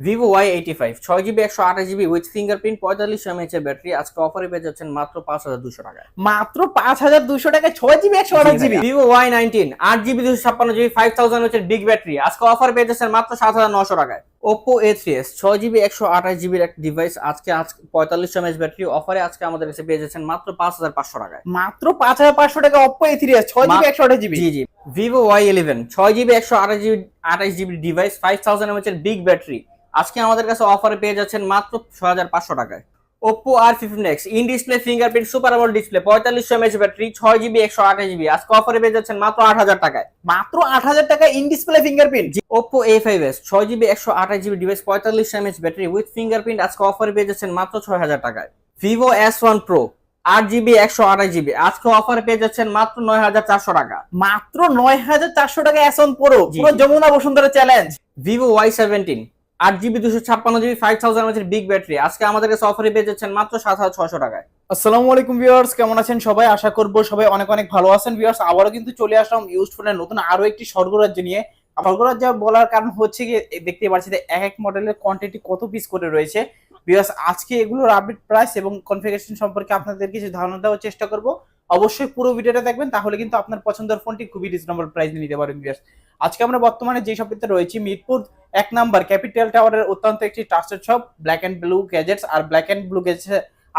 Vivo Y eighty five ছয় GB একশো আঠাশ জিবি উইথ ফিঙ্গারপ্রিন্ট পঁয়তাল্লিশ এমএচ এর ব্যাটারি আজকে অফারে পেয়ে যাচ্ছেন মাত্র পাঁচ হাজার দুশো টাকায়। মাত্র পাঁচ হাজার দুশো টাকায় ছয় জিবি একশো আঠাশ জিবি ভিভো ওয়াই নাইনটিন আট জিবি দুশো ছাপ্পান্ন জিবি ফাইভ থাউজেন্ড হচ্ছে বিগ ব্যাটারি আজকে অফার পেয়ে যাচ্ছেন মাত্র সাত হাজার নশো টাকায়। ওপো এ থ্রি এস ছয় জিবি একশো আঠাশ জিবির একটা ডিভাইস আজকে আজ পঁয়তাল্লিশ এমএস ব্যাটারি অফারে আজকে আমাদের কাছে পেয়ে যাচ্ছেন মাত্র পাঁচ হাজার পাঁচশো টাকায়। মাত্র পাঁচ হাজার পাঁচশো টাকা অপ্পো এ থ্রি এস ছয় জিবি একশো আঠাশ জিবি। জি জি। ভিভো ওয়াই ইলেভেন ছয় জিবি একশো আঠাশ জিবি আঠাশ GB device five thousand mAh এর বিগ ব্যাটারি আজকে আমাদের কাছে অফারে পেয়ে যাচ্ছেন মাত্র ছয় হাজার পাঁচশো টাকায়। Oppo R fifteen X in display fingerprint super AMOLED display পঁয়তাল্লিশশো এমএচ ব্যাটারি ছয় জিবি একশো আঠাশ জিবি আজকে অফারে পেয়ে যাচ্ছেন মাত্র আট হাজার টাকায়। মাত্র আট হাজার টাকা in display fingerprint Oppo A five S ছয় জিবি একশো আঠাশ জিবি ডিভাইস পঁয়তাল্লিশ এমএচ ব্যাটারি উইথ ফিঙ্গারপ্রিন্ট আজকে অফারে পেয়ে যাচ্ছেন মাত্র ছয় হাজার টাকায়। ভিভো এস ওয়ান প্রো আট জিবি একশো আঠাশ জিবি আজকে অফারে পেয়ে যাচ্ছেন মাত্র নয় হাজার চারশো টাকা। মাত্র নয় হাজার চারশো টাকা এসন প্রো জি। পুরো Jamuna Bashundhara challenge Vivo Y seventeen আট জিবি দুশো ছাপ্পান্ন GB five thousand big battery আজকে আমাদের কাছে অফারে পেয়ে যাচ্ছেন মাত্র সাত হাজার ছশো টাকায়। আসসালামু আলাইকুম ভিউয়ার্স কেমন আছেন সবাই? আশা করব সবাই অনেক অনেক ভালো আছেন ভিউয়ার্স আবারও কিন্তু চলে আসলাম ইউজ ফোনের নতুন আরও একটি স্বর্গরাজ্য নিয়ে। স্বর্গরাজ্য বলার কারণ হচ্ছে কি দেখতে পাচ্ছি যে এক এক মডেলের কোয়ান্টিটি কত পিস করে রয়েছে। ভিউয়ার্স আজকে এগুলোর আপডেট প্রাইস এবং কনফিগারেশন সম্পর্কে আপনাদের কিছু ধারণা দেওয়ার চেষ্টা করব। অবশ্যই পুরো ভিডিওটা দেখবেন, তাহলে কিন্তু আপনার পছন্দের ফোনটি খুবই রিজনেবল প্রাইস নিতে পারেন ভিউয়ার্স আজকে আমরা বর্তমানে যে শপটিতে রয়েছি মিরপুর এক নাম্বার ক্যাপিটাল টাওয়ারের অত্যন্ত একটি trusted shop Black and Blue Gadgets R black and blue gadgets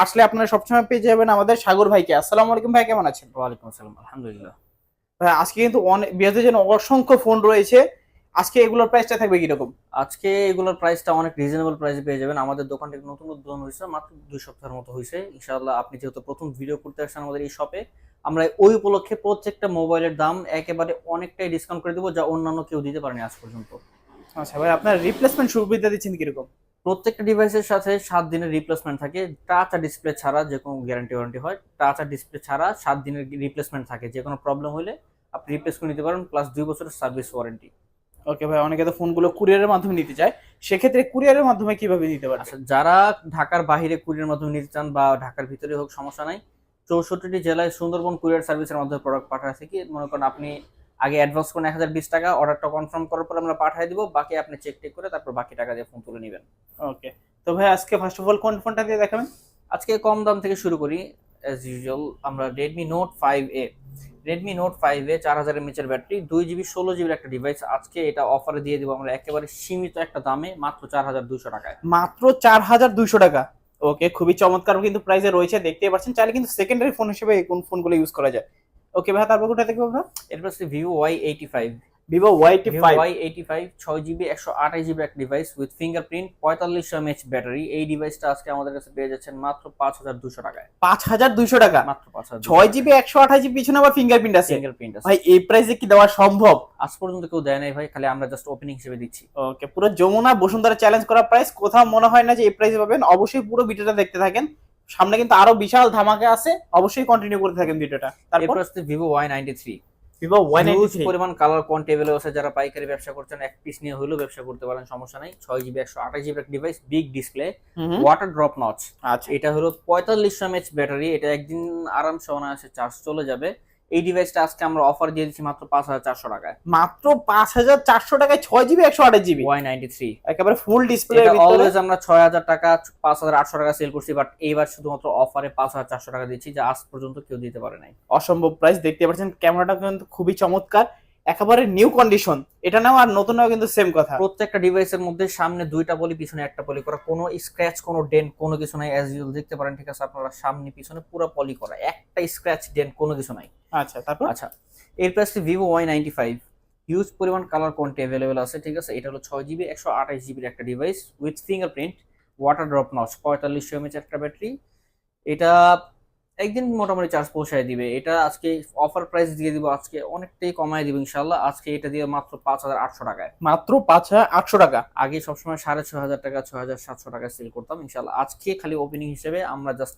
আসলে আপনারা সবসময় পেয়ে যাবেন আমাদের সাগর ভাইকে। আসসালামু আলাইকুম ভাই কেমন আছেন? ওয়ালাইকুম আসসালাম আলহামদুলিল্লাহ। ভাই আজকে কিন্তু অনেক বিয়াদের জন্য অসংখ্য ফোন রয়েছে। আজকে এগুলোর প্রাইসটা থাকবে কীরকম? আজকে এগুলোর প্রাইসটা অনেক রিজনেবল প্রাইসে পেয়ে যাবেন। আমাদের দোকানটি নতুন উদ্বোধন হয়েছে মাত্র দুই সপ্তাহের মতো হয়েছে। ইনশাআল্লাহ আপনি যেহেতু প্রথম ভিডিও করতে আসছেন আমাদের এই শপে আমরা ওই উপলক্ষে প্রত্যেকটা মোবাইলের দাম একেবারে অনেকটাই ডিসকাউন্ট করে দেবো যা অন্যান্য কেউ দিতে পারেনি আজ পর্যন্ত। আচ্ছা ভাই আপনার রিপ্লেসমেন্ট সুবিধা দিচ্ছেন কীরকম? প্রত্যেকটা ডিভাইসের সাথে সাত দিনের রিপ্লেসমেন্ট থাকে টাচ আর ডিসপ্লে ছাড়া যে কোনো গ্যারান্টি ওয়ারেন্টি হয় টাচ আর ডিসপ্লে ছাড়া সাত দিনের রিপ্লেসমেন্ট থাকে যে কোনো প্রবলেম হলে আপনি রিপ্লেস করে নিতে পারেন প্লাস দুই বছরের সার্ভিস ওয়ারেন্টি ওকে ভাই অনেকে তো ফোনগুলো কুরিয়ারের মাধ্যমে নিতে চায় সেক্ষেত্রে কুরিয়ারের মাধ্যমে কীভাবে নিতে পারবে? আচ্ছা যারা ঢাকার বাইরে কুরিয়ার মাধ্যমে নিতে চান বা ঢাকার ভিতরে হোক সমস্যা নাই। চৌষট্টিটি জেলায় সুন্দরবন কুরিয়ার সার্ভিসের মাধ্যমে প্রোডাক্ট পাঠায় থাকি মনে করেন আপনি আগে অ্যাডভান্স করেন এক হাজার বিশ টাকা অর্ডারটা কনফার্ম করার পর আমরা পাঠিয়ে দিব বাকি আপনি চেক টেক করে তারপর বাকি টাকা দিয়ে ফোন তুলে নেবেন। ওকে তো ভাই আজকে ফার্স্ট অফ অল কোন ফোনটা দিয়ে দেখাবেন? আজকে কম দাম থেকে শুরু করি অ্যাজ ইউজুয়াল আমরা Redmi note five A Redmi note five A চার হাজার এমএচের ব্যাটারি দুই জিবি ষোলো জিবির একটা ডিভাইস আজকে এটা অফারে দিয়ে দিব আমরা একেবারে সীমিত একটা দামে মাত্র চার হাজার দুশো টাকায়। মাত্র চার হাজার দুইশো টাকা? ওকে খুবই চমৎকার কিন্তু প্রাইসে রয়েছে, দেখতেই পাচ্ছেন। চাইলে কিন্তু সেকেন্ডারি ফোন হিসেবে কোন ফোনগুলো ইউজ করা যায়। ওকে ভাই তারপর কোনটা দেখব আমরা? এরপর Vivo Y eighty five Vivo Y eighty five ছয় জিবি একশো আঠাশ জিবি একটা ডিভাইস উইথ ফিঙ্গারপ্রিন্ট পঁয়তাল্লিশ এমএচ ব্যাটারি এই ডিভাইসটা আজকে আমাদের কাছে পেয়ে যাচ্ছেন মাত্র পাঁচ হাজার দুশো টাকায়। পাঁচ হাজার দুইশো টাকা? মাত্র পাঁচ হাজার ছয় জিবি একশো আঠাশ জিবি পিছনে আবার ফিঙ্গারপ্রিন্ট আছে। ফিঙ্গারপ্রিন্ট আছে। ভাই এই প্রাইসে কি দেওয়া সম্ভব? আজ পর্যন্ত কেউ দেয় নাই ভাই খালি আমরা জাস্ট ওপেনিং হিসেবে দিচ্ছি। ওকে পুরো যমুনা বসুন্ধরা চ্যালেঞ্জ করা প্রাইস কোথাও মনে হয় না যে এই প্রাইসে পাবেন। অবশ্যই পুরো ভিডিওটা দেখতে থাকেন। সামনে কিন্তু আরও বিশাল ধামাকা আছে। অবশ্যই কন্টিনিউ করতে থাকেন ভিডিওটা। তারপর? আসছে Vivo Y ninety three Vivo one পরিমাণ কালার কোয়ান্টেবল আছে যারা পাইকারি ব্যবসা করছেন এক পিস নিয়ে হলেও ব্যবসা করতে পারেন সমস্যা নাই। ছয় জিবি একশো আঠাশ জিবি একটা device big display water drop notch আচ্ছা। এটা হলো পঁয়তাল্লিশশো এমএচ ব্যাটারি এটা একদিন আরামসে অনায়াসে চার্জ চলে যাবে। এই ডিভাইসটা আজকে আমরা অফার দিয়ে দিচ্ছি মাত্র পাঁচ হাজার চারশো টাকায়। মাত্র পাঁচ হাজার চারশো টাকায় ছয় জিবি একশো আঠাশ জিবি ওয়াই নাইনটি থ্রি একেবারে ফুল ডিসপ্লে অলওয়েজ আমরা ছয় হাজার টাকা পাঁচ হাজার আটশো টাকা সেল করছি বাট এইবার শুধুমাত্র অফারে পাঁচ হাজার চারশো টাকা দিচ্ছি যা আজ পর্যন্ত কেউ দিতে পারে নাই। অসম্ভব প্রাইস দেখতে পাচ্ছেন ক্যামেরাটা কিন্তু খুবই চমৎকার। একেবারে নিউ কন্ডিশন এটা নাও আর নতুন নাও কিন্তু সেম কথা। প্রত্যেকটা ডিভাইসের মধ্যে সামনে দুইটা বলি পিছনে একটা পলি করা। কোনো স্ক্র্যাচ কোনো ডেন্ট কোনো কিছু নাই অ্যাজ ইউজুয়াল দেখতে পারেন ঠিক আছে আপনারা সামনে পিছনে পুরো পলি করা। একটা স্ক্র্যাচ ডেন্ট কোনো কিছু নাই। আচ্ছা তারপর? আচ্ছা এরপর আসছে Vivo Y ninety five huge পরিমাণ কালার কোয়ান্টি অ্যাভেলেবেল আছে ঠিক আছে? এটা হলো ছয় জিবি একশো আঠাশ জিবির একটা device with fingerprint water drop notch পঁয়তাল্লিশশো এমএচ একটা ব্যাটারি এটা একদিন মোটামুটি চার্জ পৌঁছায় দিবে। এটা আজকে অফার প্রাইস দিয়ে দিব আজকে অনেকটাই কমায় দিব ইনশাল্লাহ আজকে এটা দিয়ে মাত্র পাঁচ হাজার আটশো টাকায়। মাত্র পাঁচ হাজার আটশো টাকা। আগে সবসময় সাড়ে ছ হাজার টাকা ছ হাজার সাতশো টাকা সেল করতাম ইনশাল্লাহ আজকে খালি ওপেনিং হিসেবে আমরা জাস্ট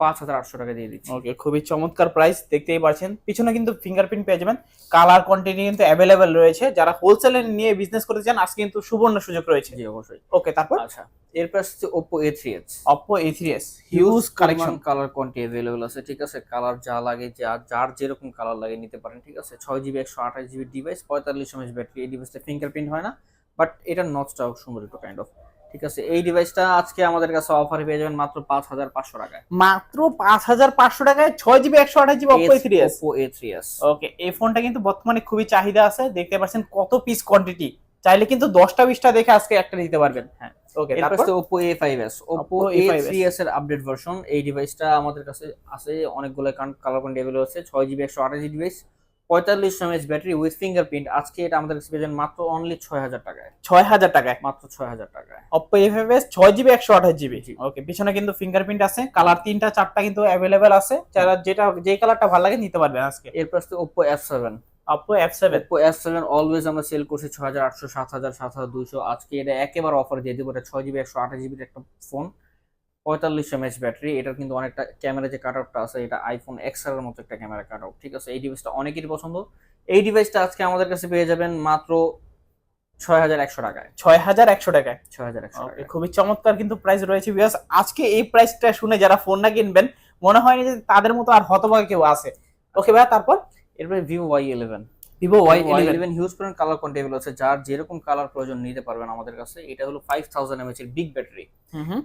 পাঁচ হাজার আটশো টাকা দিয়ে দিচ্ছি। ওকে খুবই চমৎকার প্রাইস দেখতেই পাচ্ছেন। পিছনে কিন্তু ফিঙ্গারপ্রিন্ট পেয়ে যাবেন। কালার কোয়ান্টিটি কিন্তু অ্যাভেলেবেল রয়েছে। যারা হোলসেলে নিয়ে বিজনেস করতে চান আজকে কিন্তু সুবর্ণ সুযোগ রয়েছে। জি অবশ্যই। ওকে তারপর? আচ্ছা এরপর আসছে Oppo A three S Oppo A three S huge collection colour quantity available আছে ঠিক আছে? কালার যা লাগে যা যার যেরকম কালার লাগে নিতে পারেন ঠিক আছে? ছয় জিবি একশো আঠাশ জিবি ডিভাইস পঁয়তাল্লিশ এমএচ ব্যাটারি এই ডিভাইসটা ফিঙ্গারপ্রিন্ট হয় না। বাট এটার নচটাও সুন্দর একটু কাইন্ড অফ ঠিক আছে এই ডিভাইসটা আজকে আমাদের কাছে অফারে পেয়ে যাবেন মাত্র পাঁচ হাজার পাঁচশো টাকায়। মাত্র পাঁচ হাজার পাঁচশো টাকায় ছয় জিবি একশো আঠাশ GB Oppo three S Oppo A3s okay এই ফোনটা কিন্তু বর্তমানে খুবই চাহিদা আছে দেখতে পাচ্ছেন কত পিস কোয়ান্টিটি চাইলে কিন্তু দশটা বিশটা দেখে আজকে একটা নিতে পারবেন। হ্যাঁ ওকে তারপর Oppo A5s Oppo Oppo A5s A3s এর আপডেট ভার্সন এই ডিভাইসটা আমাদের কাছে আছে অনেকগুলো কালার অ্যাভেলেবল আছে ছয় জিবি একশো আঠাশ ডিভাইস পঁয়তাল্লিশ এমএচ ব্যাটারি উইথ ফিঙ্গারপ্রিন্ট আজকে এটা আমাদের কাছে পেয়ে মাত্র অনলি ছয় হাজার টাকায়। ছয় হাজার টাকায়? মাত্র ছয় হাজার টাকায়। অপো এ ফাইভ এস ছয় জিবি একশো আঠাশ জিবি। ওকে পিছনে কিন্তু ফিঙ্গারপ্রিন্ট আছে কালার তিনটা চারটা কিন্তু অ্যাভেলেবেল আছে। যারা যেটা যে কালারটা ভালো লাগে নিতে পারবেন আজকে। এরপর হচ্ছে Oppo F7 Oppo F seven Oppo F7 always আমরা সেল করছি ছয় হাজার আটশো সাত হাজার সাত হাজার দুইশো। আজকে এটা একেবারে অফার দিয়ে দিব। এটা ছয় জিবি একশো আঠাশ জিবির একটা ফোন পঁয়তাল্লিশ এমএচ ব্যাটারি এটার কিন্তু অনেকটা ক্যামেরা যে কাট আউটটা আছে এটা আইফোন এক্সের মতো একটা ক্যামেরা কাট আউট ঠিক আছে? এই ডিভাইসটা অনেকেরই পছন্দ। এই ডিভাইসটা আজকে আমাদের কাছে পেয়ে যাবেন মাত্র ছয় হাজার একশো টাকায়। ছয় হাজার একশো টাকায়? ছয় হাজার একশো খুবই চমৎকার কিন্তু প্রাইস রয়েছে বিকজ আজকে এই প্রাইসটা শুনে যারা ফোনটা কিনবেন মনে হয় না যে তাদের মতো আর হতভাগে কেউ আছে। ওকে ভাই তারপর এরপরে Vivo Y eleven Vivo Y eleven huge পরিমাণ কালার কন্টেবল আছে যার যেরকম কালার প্রয়োজন নিতে পারবেন আমাদের কাছে। এটা হলো ফাইভ থাউজেন্ড এমএচ এর বিগ ব্যাটারি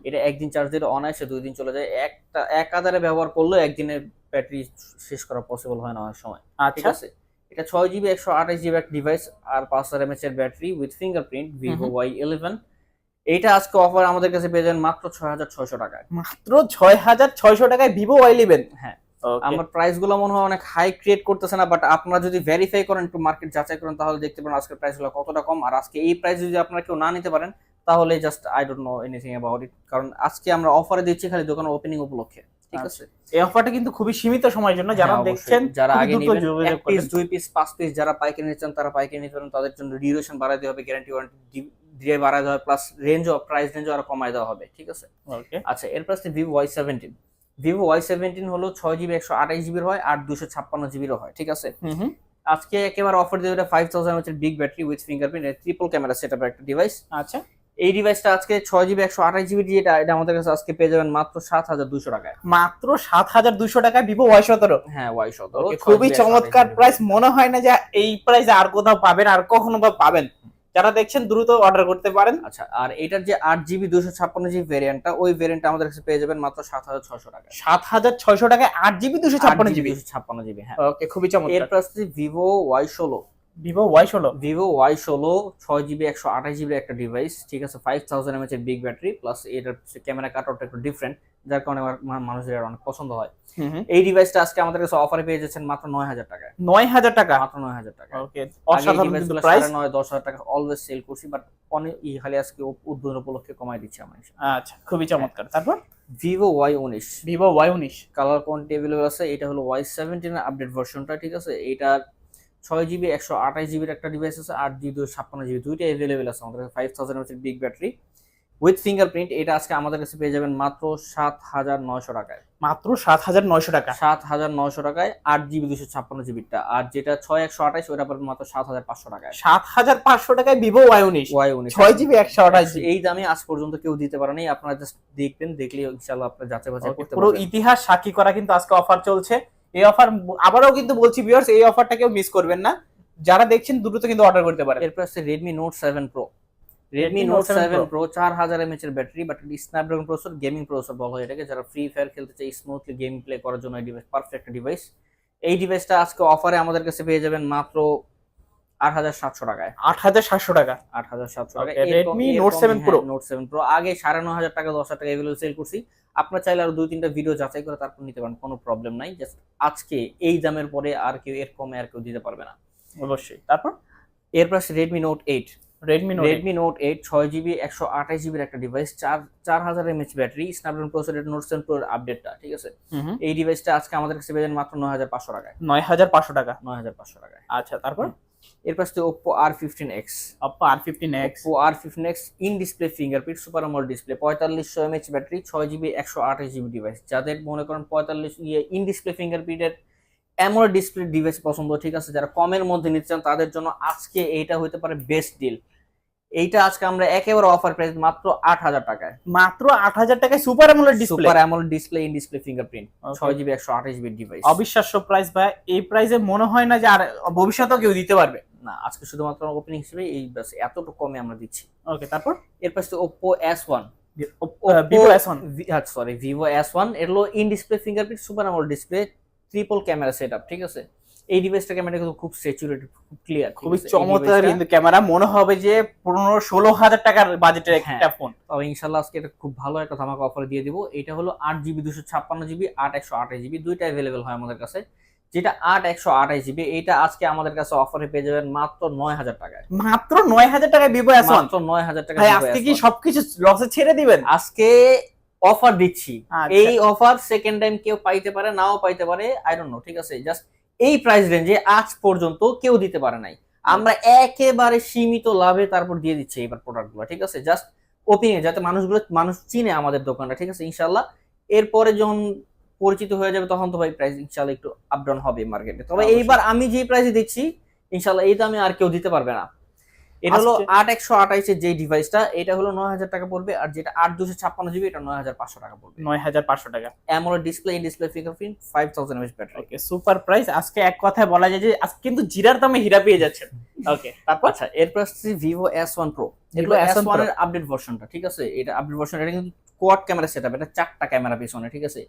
এটা একদিন চার্জ দিলে অনায়াসে দুই দিন চলে যায়। একটা এক আধারে ব্যবহার করলে একদিনে ব্যাটারি শেষ করা পসিবল হয় না অনেক সময়। ঠিক আচ্ছা আছে? এটা ছয় জিবি একশো আঠাশ জিবি একটা ডিভাইস আর পাঁচ হাজার এমএচ এর battery with fingerprint Vivo Y eleven এইটা আজকে অফার আমাদের কাছে পেয়ে যাবেন মাত্র ছয় হাজার ছয়শো টাকায়। মাত্র ছয় হাজার ছয়শো টাকায় ভিভো ওয়াই ইলেভেন হ্যাঁ। আমার প্রাইসগুলো মনে হয় অনেক হাই ক্রিয়েট করতেছে না বাট আপনারা যদি ভেরিফাই করেন একটু মার্কেট যাচাই করেন তাহলে দেখতে পারেন আজকের প্রাইসগুলো কতটা কম। আর আজকে এই প্রাইস যদি আপনারা কেউ না নিতে পারেন তাহলে just I don't know anything about it কারণ আজকে আমরা অফারে দিচ্ছি খালি দোকান ওপেনিং উপলক্ষে ঠিক আছে? এই অফারটা কিন্তু খুবই সীমিত সময়ের জন্য যারা হ্যাঁ, দেখছেন যারা আগে নেবেন এক পিস দুই পিস পাঁচ পিস যারা পাইকারি নিচ্ছেন তারা পাইকারি নিতে পারেন তাদের জন্য ডিউরেশন দেওয়া হবে গ্যারান্টি ওয়ারেন্টি দিয়ে দেওয়া হবে প্লাস রেঞ্জও প্রাইস রেঞ্জও আরও কমাই দেওয়া হবে ঠিক আছে? ওকে আচ্ছা এরপর আছে Vivo Y seventeen Vivo Y seventeen হলো ছয় জিবি একশো আঠাশ জিবির হয় আর দুশো ছাপ্পান্ন জিবিরও হয় ঠিক আছে? আজকে একেবারে অফার দিয়ে five thousand MH big battery with fingerprint triple camera set একটা ডিভাইস আচ্ছা। এই ডিভাইসটা আজকে ছয় জিবি একশো আঠাশ জিবি যেটা এটা আমাদের কাছে আজকে পেয়ে যাবেন মাত্র সাত হাজার দুশো টাকায়। মাত্র সাত হাজার দুশো টাকায় ভিভো ওয়াই সতেরো। হ্যাঁ ওয়াই সতেরো খুবই চমৎকার প্রাইস মনে হয় না যে এই প্রাইস আর কোথাও পাবেন আর কখনো বা পাবেন। যারা দেখছেন দ্রুত অর্ডার করতে পারেন। আচ্ছা আর এটার যে আট জিবি দুশো ছাপ্পান্ন জিবি ভ্যারিয়েন্টটা ওই ভ্যারিয়েন্টটা আমাদের কাছে পেয়ে যাবেন মাত্র সাত হাজার ছশো টাকা সাত হাজার ছয়শো টাকায় আট জিবি দুশো ছাপ্পান্ন জিবি দুশো ছাপ্পান্ন জিবি হ্যাঁ। ওকে খুবই চমৎকার। এরপর আসছে ভিভো ওয়াই ষোলো। ভিভো ওয়াই ষোলো? ভিভো ওয়াই ষোলো ছয় জিবি একশো আঠাশ জিবির একটা ডিভাইস ঠিক আছে ফাইভ থাউজেন্ড এমএচ এর বিগ ব্যাটারি প্লাস এটার ক্যামেরা কাট আউটটা একটু ডিফারেন্ট যার কারণে মানুষের এটা অনেক পছন্দ হয়। এই ডিভাইসটা আজকে আমাদের কাছে অফারে পেয়ে যাচ্ছেন মাত্র নয় হাজার টাকায়। নয় হাজার টাকা? মাত্র নয় হাজার টাকা ওকে সাড়ে নয় দশ হাজার টাকা অলওয়েজ সেল করছি বাট অনেক ই খালি আজকে উদ্বোধন উপলক্ষে কমাই দিচ্ছে আমার আচ্ছা খুবই চমৎকার। তারপর? ভিভো ওয়াই উনিশ। ভিভো ওয়াই উনিশ। কালার কোয়ান্টি অ্যাভেলেবল আছে? এটা হলো ওয়াই সেভেন্টিন আপডেট ভার্সনটা ঠিক আছে? এটার ছয় জিবি একশো আঠাশ জিবির একটা ডিভাইস আছে আট জিবি দুশো ছাপ্পান্ন জিবি দুইটা অ্যাভেলেবেল আছে আমাদের five thousand big battery with fingerprint এটা আজকে আমাদের কাছে পেয়ে যাবেন মাত্র সাত হাজার নয়শো টাকায়। মাত্র সাত হাজার নয়শো টাকা। সাত হাজার নয়শো টাকায় আট জিবি দুশো ছাপ্পান্ন জিবিটা আর যেটা ছয় একশো আঠাশ ওটা পাবেন মাত্র সাত হাজার পাঁচশো টাকায়। সাত হাজার পাঁচশো টাকায় ভিভো ওয়াই উনিশ। ওয়াই উনিশ। ছয় জিবি একশো আঠাশ এই দামে আজ পর্যন্ত কেউ দিতে পারেনি আপনারা জাস্ট দেখবেন দেখলে ইনশাল্লাহ আপনারা যাচাই বাছাই করতে পুরো ইতিহাস সাক্ষী করা কিন্তু আজকে অফার চলছে। এই অফার আবারও কিন্তু বলছি ভিউয়ার্স এই অফারটা কেউ মিস করবেন না। যারা দেখছেন দ্রুত কিন্তু অর্ডার করতে পারেন। এরপর আছে Redmi note seven pro Redmi Redmi note Note 7 seven Pro। Pro চার হাজার এমএচ এর battery but Snapdragon processor gaming processor বলা হয় এটাকে যারা ফ্রি ফায়ার খেলতে চাই স্মুথলি গেম প্লে করার জন্য এই ডিভাইস পারফেক্ট ডিভাইস এই ডিভাইসটা আজকে অফারে আমাদের কাছে পেয়ে যাবেন মাত্র আট হাজার সাতশো টাকায়। আট হাজার সাতশো টাকা। আট হাজার সাতশো টাকা Redmi Note 7 Pro। Note seven pro আগে সাড়ে ন হাজার টাকা দশ হাজার টাকা এগুলো সেল করছি। আপনার চাইলে আরও দুই তিনটা ভিডিও যাচাই করে তারপর নিতে পারেন কোনো প্রবলেম নাই। জাস্ট আজকে এই দামের পরে আর কেউ এর কমে আর কেউ দিতে পারবে না। অবশ্যই। তারপর? এরপর Redmi note eight Redmi note Redmi note eight ছয় জিবি একশো আঠাশ জিবির একটা ডিভাইস চার চার হাজার MH battery Snapdragon processor note seven প্রোর আপডেটটা ঠিক আছে? এই ডিভাইসটা আজকে আমাদের কাছে পেয়ে মাত্র নয় হাজার পাঁচশো টাকায়। নয় হাজার পাঁচশো টাকা। নয় হাজার পাঁচশো টাকায়। আচ্ছা তারপর? এরপর আছে Oppo R fifteen X Oppo R fifteen X Oppo R fifteen X in display fingerprint super AMOLED display পঁয়তাল্লিশশো এমএচ ব্যাটারি ছয় জিবি একশো আঠাশ জিবি ডিভাইস যাদের মনে করেন পঁয়তাল্লিশ ইয়ে ইন ডিসপ্লে ফিঙ্গারপ্রিন্টের এমন ডিসপ্লে ডিভাইস পছন্দ ঠিক আছে? যারা কমের মধ্যে নিতে চান তাদের জন্য আজকে এইটা হতে পারে বেস্ট ডিল এইটা আজকে আমরা একেবারে অফার প্রাইস মাত্র আট হাজার টাকায়। মাত্র আট হাজার টাকায় super AMOLED display super AMOLED display in display fingerprint ছয় জিবি একশো আঠাশ জিবি ডিভাইস অবিশ্বাস্য প্রাইস ভাই। এই প্রাইসে মনে হয় না যে আর ভবিষ্যতেও কেউ দিতে পারবে। না আজকে শুধুমাত্র ওপেনিং হিসেবে এই বাস এতটুকু কমে আমরা দিচ্ছি। ওকে তারপর? এর পাশে Oppo S one Vivo S one sorry Vivo S ওয়ানের হলো in display fingerprint super AMOLED display triple camera set ঠিক আছে? এই ডিভাইসটা ক্যামেরা কিন্তু খুব স্যাচুরেটেড খুব ক্লিয়ার খুবই চমৎকার কিন্তু ক্যামেরা মনে হবে যে পনেরো ষোলো হাজার টাকার বাজেটের একটা হ্যাঁ। ফোন তবে ইনশাল্লাহ আজকে এটা খুব ভালো একটা ধামাকা অফার দিয়ে দিব। এটা হলো আট জিবি দুশো ছাপ্পান্ন জিবি আট একশো আঠাশ জিবি দুইটা অ্যাভেলেবেল হয় আমাদের কাছে। যেটা আট একশো আঠাশ জিবি এইটা আজকে আমাদের কাছে অফারে পেয়ে যাবেন মাত্র নয় হাজার টাকায়। মাত্র নয় হাজার টাকায় ভিভো এস মাত্র নয় হাজার টাকা আজকে কি সবকিছু লসে ছেড়ে দিবেন? আজকে অফার দিচ্ছি। আচ্ছা। এই অফার সেকেন্ড টাইম কেউ পাইতে পারে নাও পাইতে পারে আই ডোন্ট নো ঠিক আছে? জাস্ট এই প্রাইস রেঞ্জে আজ পর্যন্ত কেউ দিতে পারে নাই। আমরা একেবারে সীমিত লাভে তারপর দিয়ে দিচ্ছি এবার প্রোডাক্টগুলো ঠিক আছে? জাস্ট ওপেনিং যাতে মানুষগুলো মানুষ চিনে আমাদের দোকানটা ঠিক আছে? ইনশাল্লাহ এরপরে যখন পরিচিত হয়ে যাবে তখন তো ভাই প্রাইস ইনশাল্লাহ একটু আপ ডাউন হবে মার্কেটে তবে এইবার আমি যে প্রাইসে দিচ্ছি ইনশাল্লাহ এই দামে আর কেউ দিতে পারবে না। এটা হলো আট একশো আঠাইশের যে ডিভাইসটা এটা হলো নয় হাজার টাকা পড়বে আর যেটা আট দুশো ছাপ্পান্ন জিবি এটা নয় হাজার পাঁচশো টাকা পড়বে। নয় হাজার পাঁচশো টাকা। AMOLED display in display fingerprint five thousand MS battery okay super price আজকে এক কথায় বলা যায় যে আজকে কিন্তু জিরার দামে হীরা পেয়ে যাচ্ছেন। ওকে তারপর? আচ্ছা এরপর আসছে ভিভো এস ওয়ান প্রো এগুলো এস S1 ওয়ানের আপডেট ভার্সনটা ঠিক আছে? এটা আপডেট ভার্সন এটা কিন্তু কোয়াড ক্যামেরা সেটআপ এটা চারটা ক্যামেরা পিছনে ঠিক আছে?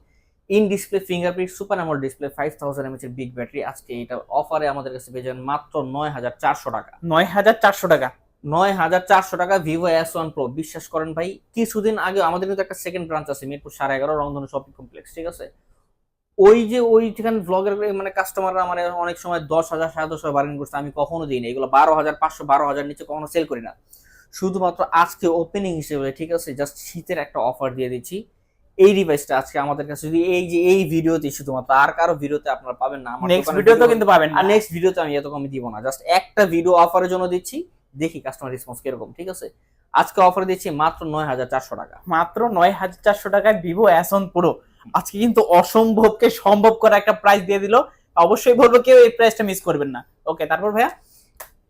In display fingerprint super AMOLED display five thousand mAh এর বিগ ব্যাটারি আজকে এটা অফারে আমাদের কাছে পেয়ে যাবেন মাত্র নয় হাজার চারশো টাকা। নয় হাজার চারশো টাকা। নয় হাজার চারশো টাকা ভিভো এস ওয়ান প্রো বিশ্বাস করেন ভাই কিছুদিন আগে আমাদের কিন্তু একটা সেকেন্ড ব্রাঞ্চ আছে মিরপুর সাড়ে এগারো রংধনু শপিং কমপ্লেক্স ঠিক আছে? ওই যে ওই যেখানে ব্লগের মানে কাস্টমাররা মানে অনেক সময় দশ হাজার সাড়ে দশ হাজার বার্গেন করছে আমি কখনো দিই না এগুলো বারো হাজার পাঁচশো বারো হাজার নিচে কখনো সেল করি না। শুধুমাত্র আজকে ওপেনিং হিসেবে ঠিক আছে? জাস্ট শীতের একটা অফার দিয়ে দিচ্ছি। এই ডিভাইসটা আজকে আমাদের কাছে যদি এই যে এই ভিডিওতে শুধুমাত্র আর কারও ভিডিওতে আপনারা পাবেন না আমার নেক্সট দোকানের ভিডিও তো কিন্তু পাবেন আর নেক্সট ভিডিওতে আমি এত কমে দিব না জাস্ট একটা ভিডিও অফারের জন্য দিচ্ছি দেখি কাস্টমার রেসপন্স কীরকম ঠিক আছে? আজকে অফার দিচ্ছি মাত্র নয় হাজার চারশো টাকা। মাত্র নয় হাজার চারশো টাকায় ভিভো ওয়ান প্রো আজকে কিন্তু অসম্ভবকে সম্ভব করা একটা প্রাইস দিয়ে দিল। অবশ্যই বলব কেউ এই প্রাইসটা মিস করবেন না। ওকে তারপর ভাইয়া?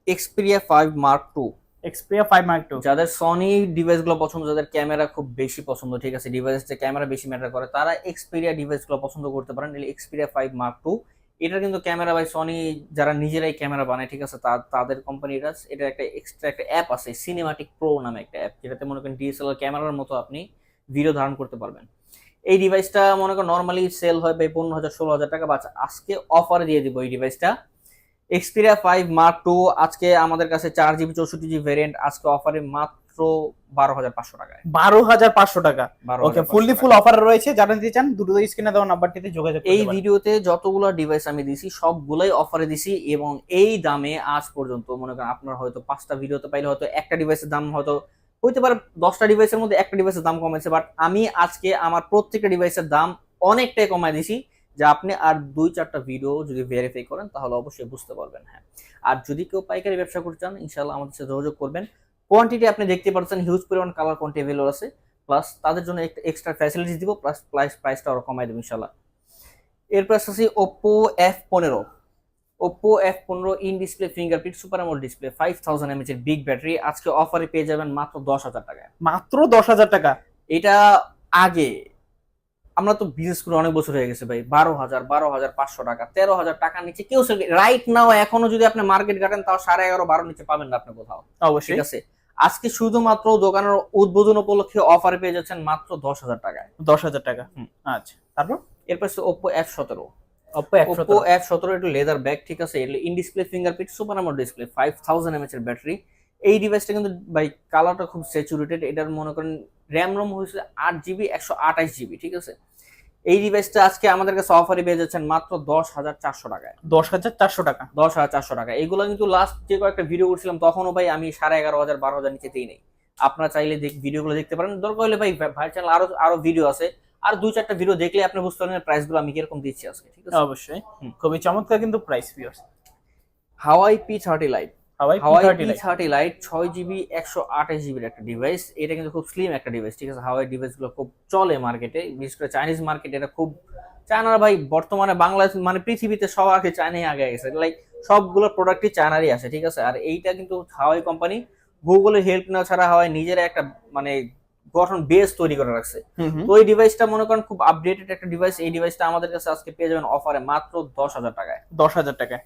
Xperia five mark two Xperia five mark two যাদের সনি ডিভাইসগুলো পছন্দ, যাদের ক্যামেরা খুব বেশি পছন্দ, ঠিক আছে? ডিভাইস যে ক্যামেরা বেশি ম্যাটার করে, তারা এক্সপিরিয়া ডিভাইসগুলো পছন্দ করতে পারেন এক্সপিরিয়া ফাইভ মার্ক টু এটা কিন্তু ক্যামেরা বাই সনি যারা নিজেরাই ক্যামেরা বানায়, ঠিক আছে? তাদের কোম্পানিরা এটা একটা এক্সট্রা একটা অ্যাপ আছে সিনেমাটিক প্রো নামে একটা অ্যাপ যেটাতে মনে করেন ডিএসএলআর ক্যামেরার মতো আপনি ভিডিও ধারণ করতে পারবেন। এই ডিভাইসটা মনে করেন নর্মালি সেল হয় ভাই পনেরো হাজার, ষোলো হাজার টাকা বা আজকে অফার দিয়ে দিব এই ডিভাইসটা এক্সপিরিয়া ফাইভ মার্ক টু আজকে আমাদের কাছে চার জিবি চৌষট্টি জিবি ভ্যারিয়েন্ট আজকে অফারে মাত্র বারো হাজার পাঁচশো টাকায়। বারো হাজার পাঁচশো টাকা। 12,500 ওকে ফুললি ফুল অফার রয়েছে। যারা নিতে চান দ্রুত স্ক্রিনে দেওয়া নাম্বারটিতে যোগাযোগ এই ভিডিওতে যতগুলো ডিভাইস আমি দিছি সবগুলাই অফারে দিছি এবং এই দামে আজ পর্যন্ত মনে করেন আপনার হয়তো পাঁচটা ভিডিওতে পাইলে হয়তো একটা ডিভাইসের দাম হয়তো হইতে পারে দশটা ডিভাইসের মধ্যে একটা ডিভাইসের দাম কমেছে বাট আমি আজকে আমার প্রত্যেকটা ডিভাইসের দাম অনেকটাই কমায় দিছি। যে আপনি আর দুই চারটা ভিডিও যদি ভেরিফাই করেন তাহলে অবশ্যই বুঝতে পারবেন হ্যাঁ। আর যদি কেউ পাইকারি ব্যবসা করতে চান ইনশাল্লাহ আমাদের সাথে যোগাযোগ করবেন। কোয়ান্টিটি আপনি দেখতে পাচ্ছেন হিউজ পরিমাণ কালার কোয়ান্টিটি অ্যাভেলেবল আছে। প্লাস তাদের জন্য একটা এক্সট্রা ফ্যাসিলিটিস দিব প্লাস প্রাইস প্রাইসটা আরও কমাই দেবো ইনশাল্লাহ এরপর আসছি ওপো এফ পনেরো। ওপো এফ পনেরো in display fingerprint super AMOLED display five thousand mAh এর বিগ ব্যাটারি আজকে অফারে পেয়ে যাবেন মাত্র দশ হাজার টাকায়। মাত্র দশ হাজার টাকা? এটা আগে আমরা তো বিজনেস করে অনেক বছর হয়ে গেছে ভাই। বারো হাজার বারো হাজার পাঁচশো টাকা তেরো হাজার টাকার নিচে কেউ রাইট নাও এখনও যদি আপনি মার্কেট ঘাটেন তাও সাড়ে এগারো বারো নিচে পাবেন না আপনি কোথাও। অবশ্যই। ঠিক আছে? আজকে শুধুমাত্র দোকানের উদ্বোধন উপলক্ষে অফার পেয়ে যাচ্ছেন মাত্র দশ হাজার টাকায়। দশ হাজার টাকা। আচ্ছা। তারপর? এরপর ওপো এফ সতেরো। ওপো এফ সতেরো। একটু লেদার ব্যাগ ঠিক আছে? In display fingerprint super AMOLED display five thousand MH এর ব্যাটারি এই ডিভাইসটা কিন্তু বাই কালারটা খুব স্যাচুরেটেড এটার মনে করেন র্যাম রোম হয়েছে আট জিবি একশো আঠাশ জিবি ঠিক আছে? এই ডিভাইসটা আজকে আমাদের কাছে অফারে পেয়ে যাচ্ছেন মাত্র দশ হাজার চারশো টাকায়। দশ হাজার চারশো টাকা। দশ হাজার চারশো টাকা। এগুলো কিন্তু লাস্ট যে কয়েকটা ভিডিও করছিলাম তখনও ভাই আমি সাড়ে এগারো হাজার বারো হাজার নিচেতেই নেই আপনারা চাইলে দেখ ভিডিওগুলো দেখতে পারেন। দরকার হলে ভাই ভাই চ্যানেল আরও আরও ভিডিও আছে। আর দুই চারটা ভিডিও দেখলে আপনি বুঝতে পারবেন প্রাইসগুলো আমি কীরকম দিচ্ছি আজকে ঠিক আছে? অবশ্যই। খুবই চমৎকার কিন্তু price viewers Huawei P thirty lite Huawei thirty lite ছয় জিবি একশো আঠাশ জিবির একটা ডিভাইস এটা কিন্তু খুব স্লিম একটা ডিভাইস ঠিক আছে? হাওয়াই ডিভাইসগুলো খুব চলে মার্কেটে বিশেষ করে চাইনিজ মার্কেটে এটা খুব চায়নার ভাই বর্তমানে বাংলাদেশ মানে পৃথিবীতে সব আগে চায়নাই আগে গেছে। লাইক সবগুলো প্রোডাক্টই চায়নারই আছে ঠিক আছে? আর এইটা কিন্তু হাওয়াই কোম্পানি গুগলের হেল্প নেওয়া ছাড়া হাওয়াই নিজেরা একটা মানে গঠন বেস তৈরি করে রাখছে। তো এই ডিভাইসটা মনে করেন খুব আপডেটেড একটা ডিভাইস এই ডিভাইসটা আমাদের কাছে আজকে পেয়ে যাবেন অফারে মাত্র দশ হাজার টাকায়। দশ হাজার টাকা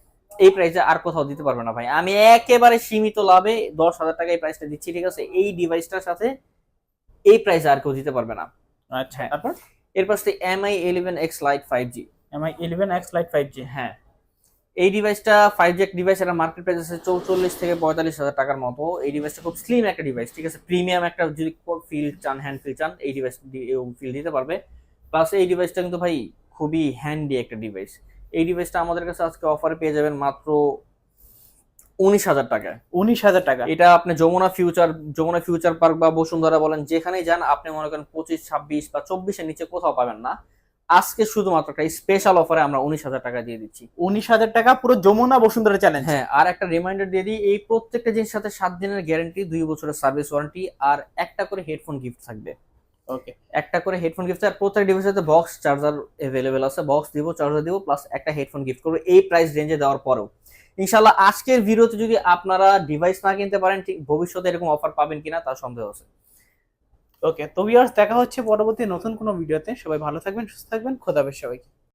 এই প্রাইসে আর কোথাও দিতে পারবে না ভাই। আমি একেবারে সীমিত লাভে দশ হাজার টাকা এই প্রাইসটা দিচ্ছি ঠিক আছে? এই ডিভাইসটার সাথে এই প্রাইসে আর কেউ দিতে পারবে না। আচ্ছা হ্যাঁ। তারপর? এরপর হচ্ছে Mi eleven X lite five G Mi eleven X lite five G হ্যাঁ। এই ডিভাইসটা ফাইভ জি এক ডিভাইস এটা মার্কেট প্রাইস আছে চৌচল্লিশ থেকে পঁয়তাল্লিশ হাজার টাকার মতো। এই ডিভাইসটা খুব স্লিম একটা ডিভাইস ঠিক আছে? প্রিমিয়াম একটা যদি ফিল চান হ্যান্ড ফিল চান এই ডিভাইস ফিল দিতে পারবে। প্লাস এই ডিভাইসটা কিন্তু ভাই খুবই হ্যান্ডি একটা ডিভাইস এই ডিভাইসটা আমাদের কাছে আজকে অফারে পেয়ে যাবেন মাত্র উনিশ হাজার টাকা উনিশ হাজার টাকা। এটা আপনি Jamuna Future Jamuna Future Park বা বসুন্ধরা বলেন যেখানেই যান আপনি মনে করেন পঁচিশ ছাব্বিশ বা চব্বিশের নিচে কোথাও পাবেন না। আজকে শুধুমাত্র একটা স্পেশাল অফারে আমরা উনিশ হাজার টাকা দিয়ে দিচ্ছি। উনিশ হাজার টাকা পুরো যমুনা বসুন্ধরা চ্যালেঞ্জ হ্যাঁ আর একটা রিমাইন্ডার দিয়ে দিই এই প্রত্যেকটা জিনিসের সাথে সাত দিনের গ্যারেন্টি দুই বছরের সার্ভিস ওয়ারেন্টি আর একটা করে হেডফোন গিফট থাকবে। ওকে একটা করে হেডফোন গিফট আর প্রত্যেক ডিভাইসেতে বক্স চার্জার অ্যাভেলেবেল আছে। বক্স দিব চার্জার দিব প্লাস একটা হেডফোন গিফট করব এই প্রাইস রেঞ্জে দেওয়ার পরেও। ইনশাল্লাহ আজকের ভিডিওতে যদি আপনারা ডিভাইস না কিনতে পারেন ঠিক ভবিষ্যতে এরকম অফার পাবেন কিনা তার সন্দেহ আছে। ওকে তো ভিউয়ার্স দেখা হচ্ছে পরবর্তী নতুন কোনো ভিডিওতে। সবাই ভালো থাকবেন সুস্থ থাকবেন। খোদাবেশ সবাইকে।